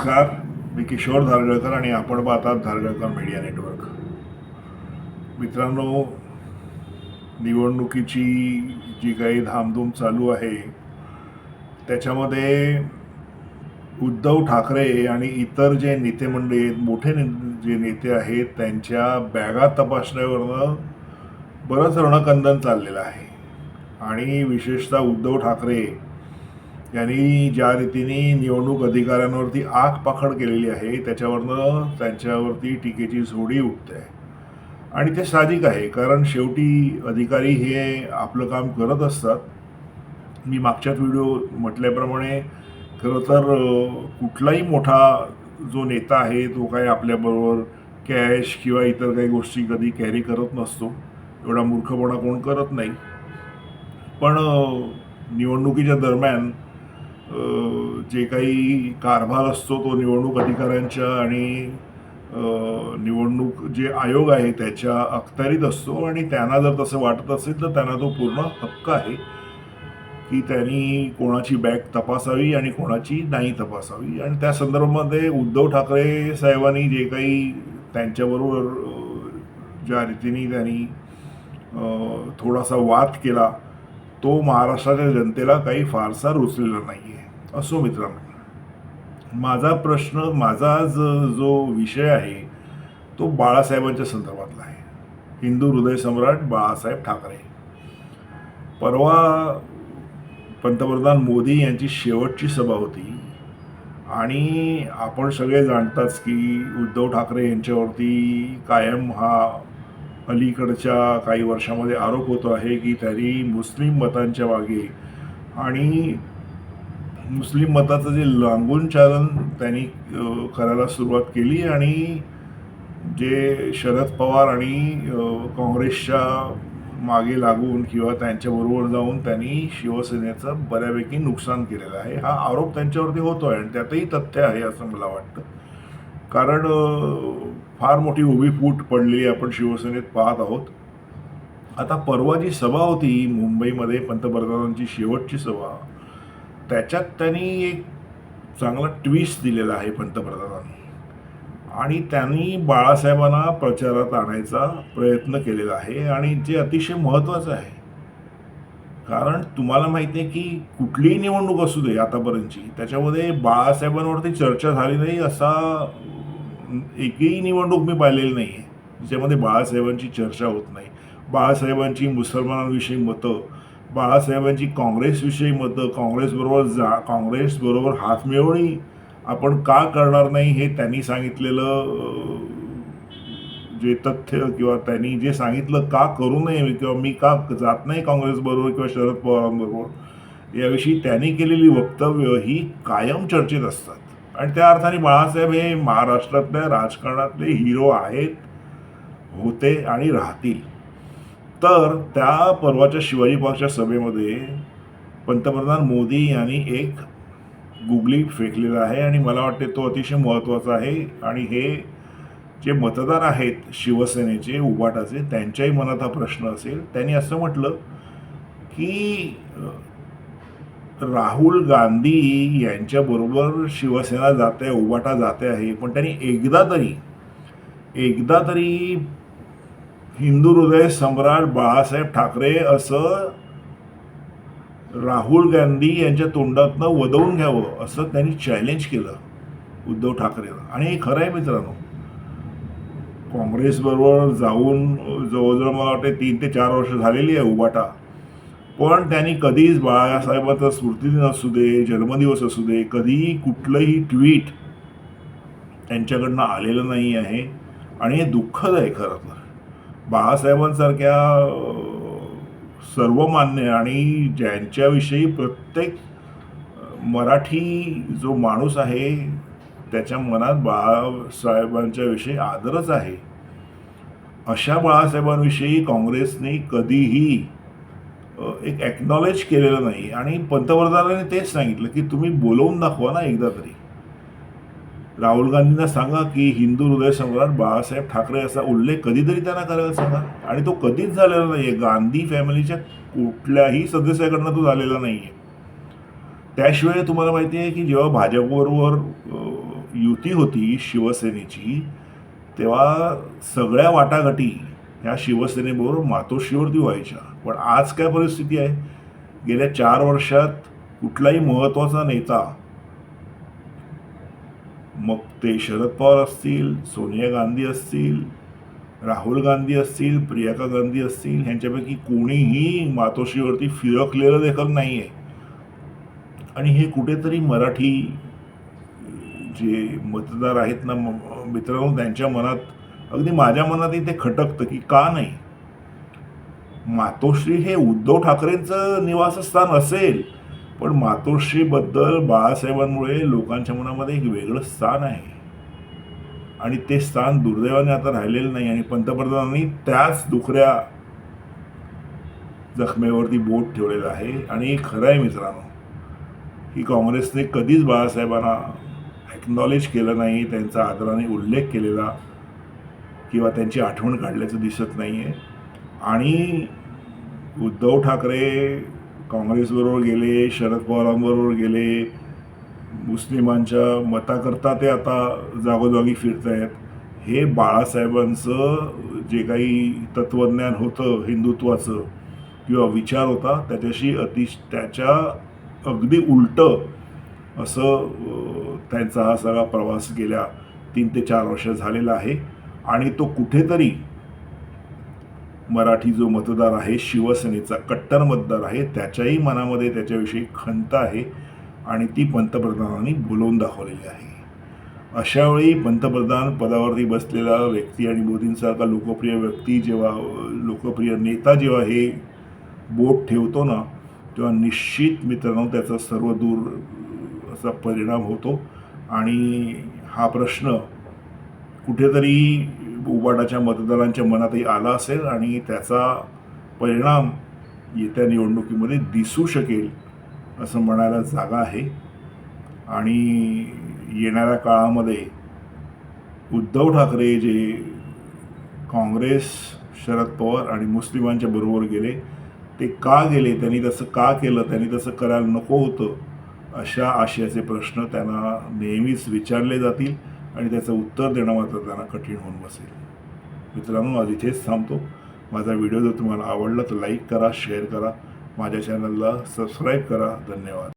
नमस्कार. मी किशोर धारगळकर आणि आपण पाहतात धारगळकर मीडिया नेटवर्क. मित्रांनो निवडणुकीची जी काही धामधूम चालू आहे त्याच्यामध्ये उद्धव ठाकरे आणि इतर जे नेते मंडळी आहेत मोठे ने जे नेते आहेत त्यांच्या बॅगा तपासण्यावरनं बरंच रणकंदन चाललेलं आहे. आणि विशेषतः उद्धव ठाकरे यांनी ज्या रीतीने निवडणूक अधिकाऱ्यांवरती आग पाखड केलेली आहे त्याच्यावरनं त्यांच्यावरती टीकेची झोडी उठते आहे. आणि ते साधिक आहे कारण शेवटी अधिकारी हे आपलं काम करत असतात. मी मागच्याच व्हिडिओ म्हटल्याप्रमाणे खरं तर कुठलाही मोठा जो नेता आहे तो काही आपल्याबरोबर कॅश किंवा इतर काही गोष्टी कधी कॅरी करत नसतो. एवढा मूर्खपणा कोण करत नाही. पण निवडणुकीच्या दरम्यान जे काही कारभार असतो तो निवडणूक अधिकाऱ्यांच्या आणि निवडणूक जे आयोग आहे त्याच्या अखत्यारीत असतो आणि त्यांना जर तसं वाटत असेल तर त्यांना तो पूर्ण हक्क आहे की त्यांनी कोणाची बॅग तपासावी आणि कोणाची नाही तपासावी. आणि त्या संदर्भामध्ये उद्धव ठाकरे साहेबांनी जे काही त्यांच्याबरोबर ज्या रीतीने त्यांनी थोडासा वाद केला तो महाराष्ट्राच्या जनतेला काही फारसा रुचलेला नाही आहे असो मित्रांनो. माझा प्रश्न माझा आज जो विषय आहे तो बाळासाहेबांच्या संदर्भातला आहे. हिंदू हृदय सम्राट बाळासाहेब ठाकरे. परवा पंतप्रधान मोदी यांची शेवटची सभा होती आणि आपण सगळे जाणताच की उद्धव ठाकरे यांच्यावरती कायम हा अलीकडच्या काही वर्षामध्ये आरोप होतो आहे की त्यांनी मुस्लिम मतांच्या मागे आणि मुस्लिम मताचं जे लांबून चालन त्यांनी करायला सुरुवात केली आणि जे शरद पवार आणि काँग्रेसच्या मागे लागून किंवा त्यांच्याबरोबर जाऊन त्यांनी शिवसेनेचं बऱ्यापैकी नुकसान केलेलं आहे. हा आरोप त्यांच्यावरती होतो आहे आणि त्यातही तथ्य आहे असं मला वाटतं. कारण फार मोठी उभी फूट पडलेली आपण शिवसेनेत पाहत आहोत. आता परवा जी सभा होती मुंबईमध्ये पंतप्रधानांची शेवटची सभा त्याच्यात त्यांनी एक चांगला ट्विस्ट दिलेला आहे पंतप्रधानांनी. आणि त्यांनी बाळासाहेबांना प्रचारात आणायचा प्रयत्न केलेला आहे आणि जे अतिशय महत्त्वाचं आहे. कारण तुम्हाला माहिती आहे की कुठलीही निवडणूक असू दे आतापर्यंतची त्याच्यामध्ये बाळासाहेबांवरती चर्चा झाली नाही असा एकही निवडणूक मी पाहिलेली नाही आहे ज्याच्यामध्ये बाळासाहेबांची चर्चा होत नाही. बाळासाहेबांची मुसलमानांविषयी मतं बाळासाहेबांची काँग्रेसविषयी मतं काँग्रेसबरोबर जा काँग्रेसबरोबर हातमिळवणी आपण का करणार नाही हे त्यांनी सांगितलेलं जे तथ्य किंवा त्यांनी जे सांगितलं का करू नये किंवा मी का जात नाही काँग्रेसबरोबर किंवा शरद पवारांबरोबर याविषयी त्यांनी केलेली वक्तव्य ही कायम चर्चेत असतात. आणि त्या अर्थाने बाळासाहेब हे महाराष्ट्रातल्या राजकारणातले हिरो आहेत होते आणि राहतील. तर त्या परवाच्या शिवाजी पार्कच्या सभेमध्ये पंतप्रधान मोदी यांनी एक गुगली फेकलेला आहे आणि मला वाटते तो अतिशय महत्त्वाचा आहे. आणि हे जे मतदार आहेत शिवसेनेचे उबाटाचे त्यांच्याही मनात हा प्रश्न असेल. त्यांनी असं म्हटलं की राहुल गांधी यांच्याबरोबर शिवसेना जाते उबाटा जाते आहे. पण त्यांनी एकदा तरी एकदा तरी हिंदू हृदय सम्राट बाळासाहेब ठाकरे असं राहुल गांधी यांच्या तोंडातनं वदवून घ्यावं असं त्यांनी चॅलेंज केलं उद्धव ठाकरेला. आणि हे खरं आहे मित्रांनो काँग्रेसबरोबर जाऊन जवळजवळ मला वाटते तीन ते चार वर्ष झालेली आहे उबाटा. पण त्यांनी कधीच बाळासाहेबांचा स्मृतिदिन असू दे जन्मदिवस असू दे कधीही कुठलंही ट्विट त्यांच्याकडनं आलेलं नाही आहे. आणि हे दुःखद आहे खरं तर. बाळासाहेबांसारख्या सर्वमान्य आणि ज्यांच्याविषयी प्रत्येक मराठी जो माणूस आहे त्याच्या मनात बाळासाहेबांच्या विषयी आदरच आहे. अशा बाळासाहेबांविषयी काँग्रेसने कधीही एक ॲक्नॉलेज केलेलं नाही. आणि पंतप्रधानांनी तेच सांगितलं की तुम्ही बोलवून दाखवा ना एकदा तरी. राहुल गांधींना सांगा की हिंदू हृदय सम्राट बाळासाहेब ठाकरे असा उल्लेख कधीतरी त्यांना करायला सांगा. आणि तो कधीच झालेला नाही आहे गांधी फॅमिलीच्या कुठल्याही सदस्याकडनं तो झालेला नाही आहे त्याशिवाय तुम्हाला माहिती आहे की जेव्हा भाजपबरोबर युती होती शिवसेनेची तेव्हा सगळ्या वाटाघाटी ह्या शिवसेनेबरोबर मातोश्रीवरती व्हायच्या. पण आज काय परिस्थिती आहे? गेल्या चार वर्षात कुठलाही महत्त्वाचा नेता मग ते शरद पवार असतील सोनिया गांधी असतील राहुल गांधी असतील प्रियंका गांधी असतील ह्यांच्यापैकी कोणीही मातोश्रीवरती फिरकलेलं देखील नाही आहे आणि हे कुठेतरी मराठी जे मतदार आहेत ना मित्रांनो त्यांच्या मनात अगदी माझ्या मनातही ते खटकतं की का नाही? मातोश्री हे उद्धव ठाकरेंचं निवासस्थान असेल पण मातोश्रीबद्दल बाळासाहेबांमुळे लोकांच्या मनामध्ये एक वेगळं स्थान आहे. आणि ते स्थान दुर्दैवाने आता राहिलेलं नाही आणि पंतप्रधानांनी त्याच दुखऱ्या जखमेवरती बोट ठेवलेलं आहे. आणि खरं आहे मित्रांनो की काँग्रेसने कधीच बाळासाहेबांना एक्नॉलेज केलं नाही त्यांचा आदराने उल्लेख केलेला. किंवा त्यांची आठवण काढल्याचं दिसत नाही आहे आणि उद्धव ठाकरे काँग्रेसबरोबर गेले शरद पवारांबरोबर गेले मुस्लिमांच्या मताकरता ते आता जागोजागी फिरत आहेत हे बाळासाहेबांचं जे काही तत्त्वज्ञान होतं हिंदुत्वाचं किंवा विचार होता त्याच्याशी अतिश त्याच्या अगदी उलटं असं त्यांचा हा सगळा प्रवास गेल्या तीन ते चार वर्ष झालेला आहे. आणि तो कुठेतरी मराठी जो मतदार आहे शिवसेनेचा कट्टर मतदार आहे त्याच्याही मनामध्ये त्याच्याविषयी खंत आहे आणि ती पंतप्रधानांनी बोलवून दाखवलेली आहे. अशावेळी पंतप्रधान पदावरती बसलेला व्यक्ती आणि मोदींसारखा लोकप्रिय व्यक्ती जेव्हा लोकप्रिय नेता जेव्हा हे बोट ठेवतो ना तेव्हा निश्चित मित्रांनो त्याचा सर्व दूर असा परिणाम होतो. आणि हा प्रश्न कुठेतरी उबाडाच्या मतदारांच्या मनातही आला असेल आणि त्याचा परिणाम येत्या निवडणुकीमध्ये दिसू शकेल असं म्हणायला जागा आहे. आणि येणाऱ्या काळामध्ये उद्धव ठाकरे जे काँग्रेस शरद पवार आणि मुस्लिमांच्या बरोबर गेले ते का गेले त्यांनी तसं का केलं त्यांनी तसं करायला नको होतं अशा आशयाचे प्रश्न त्यांना नेहमीच विचारले जातील. आणि त्याचं उत्तर देणं मात्र त्यांना कठीण होऊन बसेल. मित्रांनो आज इथेच थांबतो. माझा व्हिडिओ जर तुम्हाला आवडला तर लाईक करा शेअर करा. माझ्या चॅनलला सबस्क्राईब करा. धन्यवाद.